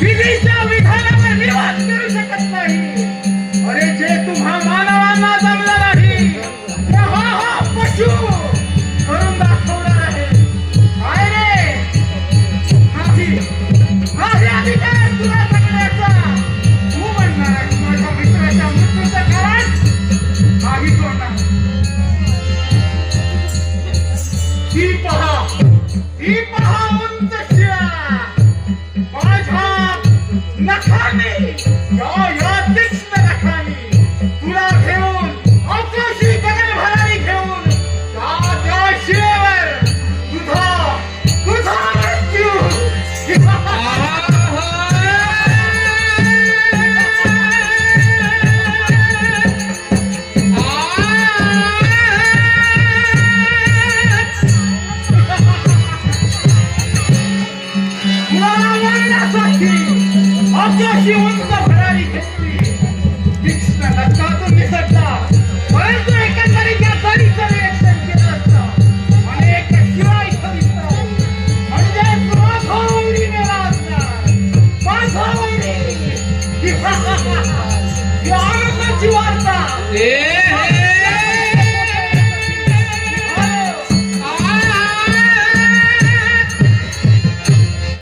विधीच्या विधानावर निवास करू शकत नाही. अरे जे तुम्हा मानवांना जमलं नाही ते हा हा पशु करून दाखवणार आहे. काय रे. नाही नाही अधिकार तुला सांगण्याचा तू म्हणणार आहेस माझ्या मित्राच्या मृत्यूचं कारण नाही तोडणार. ती पहा ती पहा. नखाने या आकाशी उंच भरारी घेतली तीक्ष्ण नखातून निसटला. परंतु एकंदरीत म्हणजे या गाडीचं निरीक्षण केलं असतं. अनेक शिवा इथं दिसतात म्हणजे माधवरी मेला असणार माधवरी ही आनंदाची वार्ता. ए, हे,